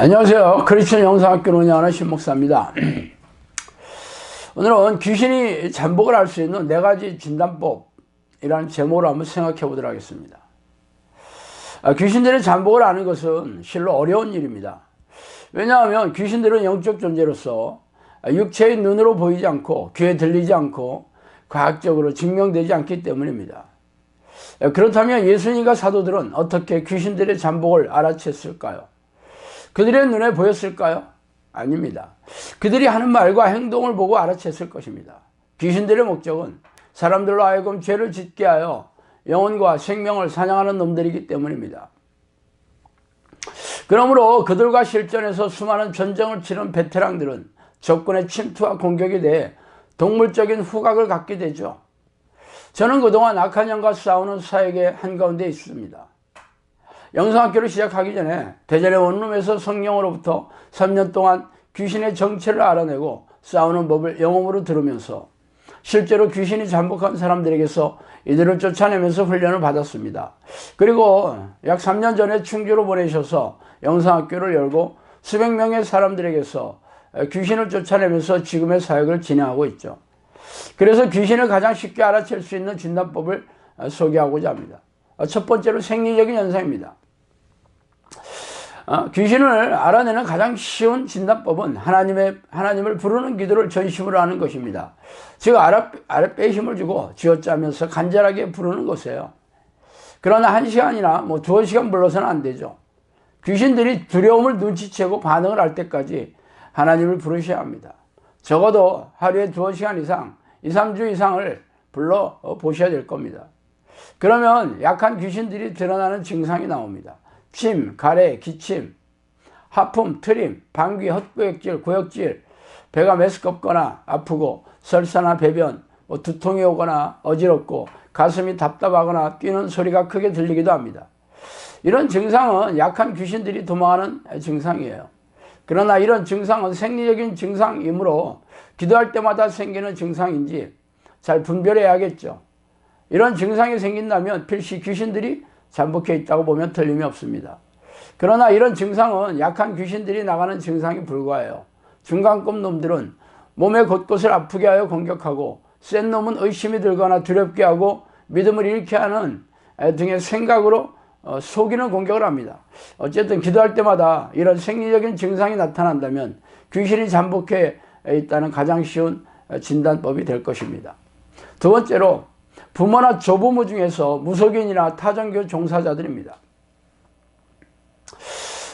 안녕하세요. 크리스천 영상학교를 운영하는 신목사입니다. 오늘은 귀신이 잠복을 할 수 있는 네 가지 진단법이라는 제목으로 한번 생각해 보도록 하겠습니다. 아, 귀신들의 잠복을 아는 것은 실로 어려운 일입니다. 왜냐하면 귀신들은 영적 존재로서 육체의 눈으로 보이지 않고 귀에 들리지 않고 과학적으로 증명되지 않기 때문입니다. 그렇다면 예수님과 사도들은 어떻게 귀신들의 잠복을 알아챘을까요? 그들의 눈에 보였을까요? 아닙니다. 그들이 하는 말과 행동을 보고 알아챘을 것입니다. 귀신들의 목적은 사람들로 하여금 죄를 짓게 하여 영혼과 생명을 사냥하는 놈들이기 때문입니다. 그러므로 그들과 실전에서 수많은 전쟁을 치른 베테랑들은 적군의 침투와 공격에 대해 동물적인 후각을 갖게 되죠. 저는 그동안 악한 영과 싸우는 사역의 한가운데 있습니다. 영성학교를 시작하기 전에 대전의 원룸에서 성령으로부터 3년 동안 귀신의 정체를 알아내고 싸우는 법을 영웅으로 들으면서 실제로 귀신이 잠복한 사람들에게서 이들을 쫓아내면서 훈련을 받았습니다. 그리고 약 3년 전에 충주로 보내셔서 영상학교를 열고 수백 명의 사람들에게서 귀신을 쫓아내면서 지금의 사역을 진행하고 있죠. 그래서 귀신을 가장 쉽게 알아챌 수 있는 진단법을 소개하고자 합니다. 첫 번째로 생리적인 현상입니다. 어, 귀신을 알아내는 가장 쉬운 진단법은 하나님의, 하나님을 부르는 기도를 전심으로 하는 것입니다. 즉, 아랫, 아랫배에 힘을 주고 쥐어짜면서 간절하게 부르는 것이에요. 그러나 한 시간이나 뭐 두어 시간 불러서는 안 되죠. 귀신들이 두려움을 눈치채고 반응을 할 때까지 하나님을 부르셔야 합니다. 적어도 하루에 두어 시간 이상, 2, 3주 이상을 불러 보셔야 될 겁니다. 그러면 약한 귀신들이 드러나는 증상이 나옵니다. 침, 가래, 기침, 하품, 트림, 방귀, 헛구역질, 구역질, 배가 메스껍거나 아프고 설사나 배변, 뭐 두통이 오거나 어지럽고 가슴이 답답하거나 뛰는 소리가 크게 들리기도 합니다. 이런 증상은 약한 귀신들이 도망하는 증상이에요. 그러나 이런 증상은 생리적인 증상이므로 기도할 때마다 생기는 증상인지 잘 분별해야겠죠. 이런 증상이 생긴다면 필시 귀신들이 잠복해 있다고 보면 틀림이 없습니다. 그러나 이런 증상은 약한 귀신들이 나가는 증상이 불과해요. 중간급 놈들은 몸의 곳곳을 아프게 하여 공격하고 센 놈은 의심이 들거나 두렵게 하고 믿음을 잃게 하는 등의 생각으로 어, 속이는 공격을 합니다. 어쨌든 기도할 때마다 이런 생리적인 증상이 나타난다면 귀신이 잠복해 있다는 가장 쉬운 진단법이 될 것입니다. 두 번째로 부모나 조부모 중에서 무속인이나 타종교 종사자들입니다.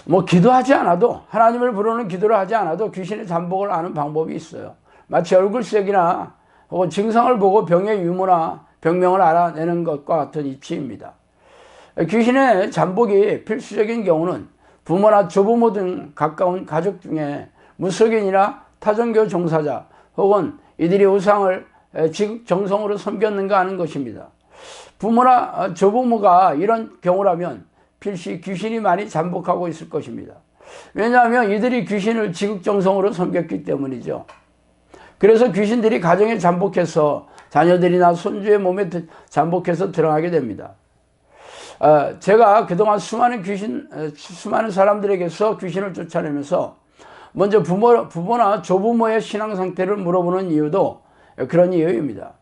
뭐 기도하지 않아도 하나님을 부르는 기도를 하지 않아도 귀신의 잠복을 아는 방법이 있어요. 마치 얼굴색이나 혹은 증상을 보고 병의 유무나 병명을 알아내는 것과 같은 이치입니다. 귀신의 잠복이 필수적인 경우는 부모나 조부모 등 가까운 가족 중에 무속인이나 타종교 종사자 혹은 이들이 우상을 정성으로 섬겼는가 하는 것입니다. 부모나 조부모가 이런 경우라면 필시 귀신이 많이 잠복하고 있을 것입니다. 왜냐하면 이들이 귀신을 지극정성으로 섬겼기 때문이죠. 그래서 귀신들이 가정에 잠복해서 자녀들이나 손주의 몸에 잠복해서 드러나게 됩니다. 제가 그동안 수많은 귀신, 수많은 사람들에게서 귀신을 쫓아내면서 먼저 부모, 부모나 조부모의 신앙 상태를 물어보는 이유도 그런 이유입니다.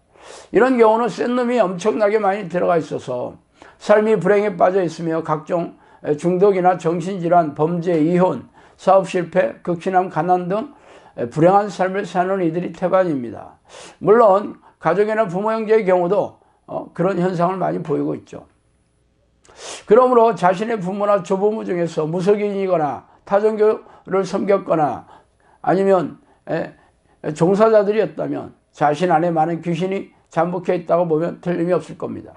이런 경우는 센 놈이 엄청나게 많이 들어가 있어서 삶이 불행에 빠져 있으며 각종 중독이나 정신질환, 범죄, 이혼, 사업 실패, 극진함, 가난 등 불행한 삶을 사는 이들이 태반입니다. 물론 가족이나 부모 형제의 경우도 어, 그런 현상을 많이 보이고 있죠. 그러므로 자신의 부모나 조부모 중에서 무속인이거나 타종교를 섬겼거나 아니면 종사자들이었다면 자신 안에 많은 귀신이 잠복해 있다고 보면 틀림이 없을 겁니다.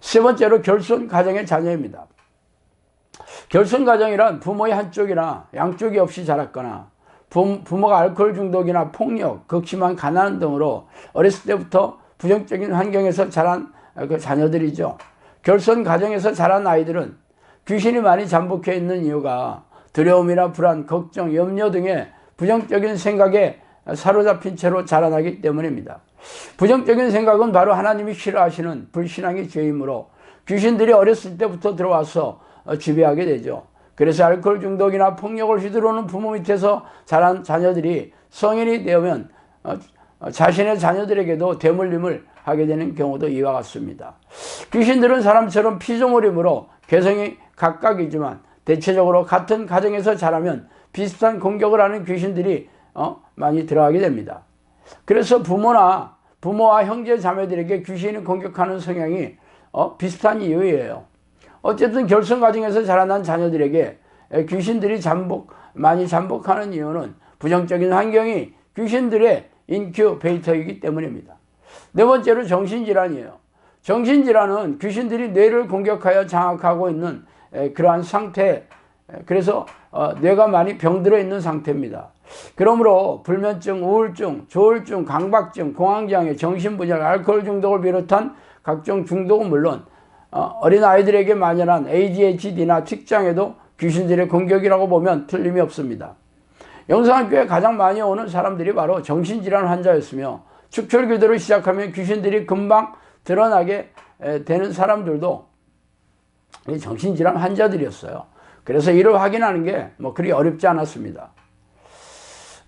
세 번째로 결손 가정의 자녀입니다. 결손 가정이란 부모의 한쪽이나 양쪽이 없이 자랐거나 부모가 알코올 중독이나 폭력, 극심한 가난 등으로 어렸을 때부터 부정적인 환경에서 자란 그 자녀들이죠. 결손 가정에서 자란 아이들은 귀신이 많이 잠복해 있는 이유가 두려움이나 불안, 걱정, 염려 등의 부정적인 생각에 사로잡힌 채로 자라나기 때문입니다. 부정적인 생각은 바로 하나님이 싫어하시는 불신앙의 죄이므로 귀신들이 어렸을 때부터 들어와서 지배하게 되죠. 그래서 알코올 중독이나 폭력을 휘두르는 부모 밑에서 자란 자녀들이 성인이 되면 어, 어, 자신의 자녀들에게도 대물림을 하게 되는 경우도 이와 같습니다. 귀신들은 사람처럼 피조물이므로 개성이 각각이지만 대체적으로 같은 가정에서 자라면 비슷한 공격을 하는 귀신들이 어, 많이 들어가게 됩니다. 그래서 부모나 부모와 형제 자매들에게 귀신이 공격하는 성향이 어, 비슷한 이유예요. 어쨌든 결성 과정에서 자라난 자녀들에게 귀신들이 잠복 많이 잠복하는 이유는 부정적인 환경이 귀신들의 인큐베이터이기 때문입니다. 네 번째로 정신질환이에요. 정신질환은 귀신들이 뇌를 공격하여 장악하고 있는 그러한 상태, 그래서 어, 뇌가 많이 병들어 있는 상태입니다. 그러므로 불면증, 우울증, 조울증, 강박증, 공황장애, 정신분열, 알코올 중독을 비롯한 각종 중독은 물론 어, 어린 아이들에게 만연한 ADHD나 특장에도 귀신들의 공격이라고 보면 틀림이 없습니다. 영상학교에 가장 많이 오는 사람들이 바로 정신질환 환자였으며 축철기도를 시작하면 귀신들이 금방 드러나게 되는 사람들도 정신질환 환자들이었어요. 그래서 이를 확인하는 게 뭐 그리 어렵지 않았습니다.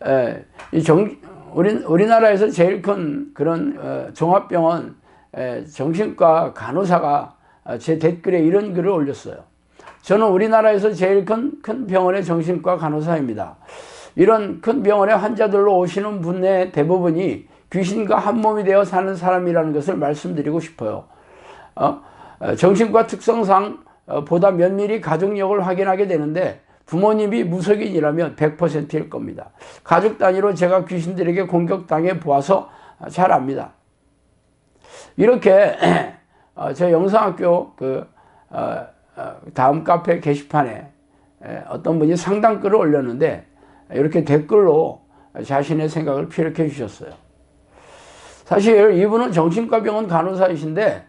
에, 이 정, 우리, 우리나라에서 제일 큰 그런 어, 종합병원 에, 정신과 간호사가 제 댓글에 이런 글을 올렸어요. 저는 우리나라에서 제일 큰, 큰 병원의 정신과 간호사입니다. 이런 큰 병원에 환자들로 오시는 분의 대부분이 귀신과 한 몸이 되어 사는 사람이라는 것을 말씀드리고 싶어요. 어? 어 정신과 특성상 어, 보다 면밀히 가족력을 확인하게 되는데 부모님이 무속인이라면 100%일 겁니다. 가족 단위로 제가 귀신들에게 공격당해 보아서 잘 압니다. 이렇게 어, 저 영상학교 그 다음 카페 게시판에 어떤 분이 상담 글을 올렸는데 이렇게 댓글로 자신의 생각을 피력해 주셨어요. 사실 이분은 정신과 병원 간호사이신데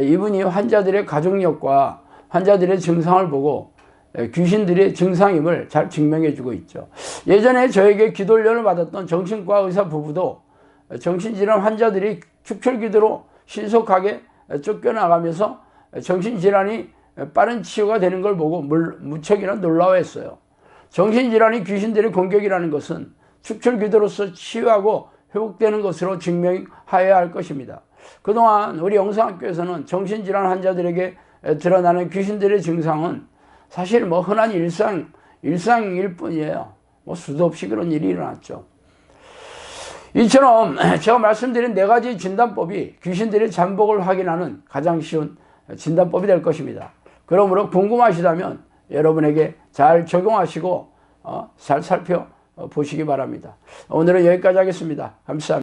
이분이 환자들의 가족력과 환자들의 증상을 보고 귀신들의 증상임을 잘 증명해 주고 있죠. 예전에 저에게 기도련을 받았던 정신과 의사 부부도 정신질환 환자들이 축철기도로 신속하게 쫓겨나가면서 정신질환이 빠른 치유가 되는 걸 보고 무척이나 놀라워했어요. 정신질환이 귀신들의 공격이라는 것은 축철기도로서 치유하고 회복되는 것으로 증명하여야 할 것입니다. 그동안 우리 영상학교에서는 정신질환 환자들에게 드러나는 귀신들의 증상은 사실 뭐 흔한 일상, 일상일 뿐이에요. 뭐 수도 없이 그런 일이 일어났죠. 이처럼 제가 말씀드린 네 가지 진단법이 귀신들의 잠복을 확인하는 가장 쉬운 진단법이 될 것입니다. 그러므로 궁금하시다면 여러분에게 잘 적용하시고 어, 잘 살펴보시기 바랍니다. 오늘은 여기까지 하겠습니다. 감사합니다.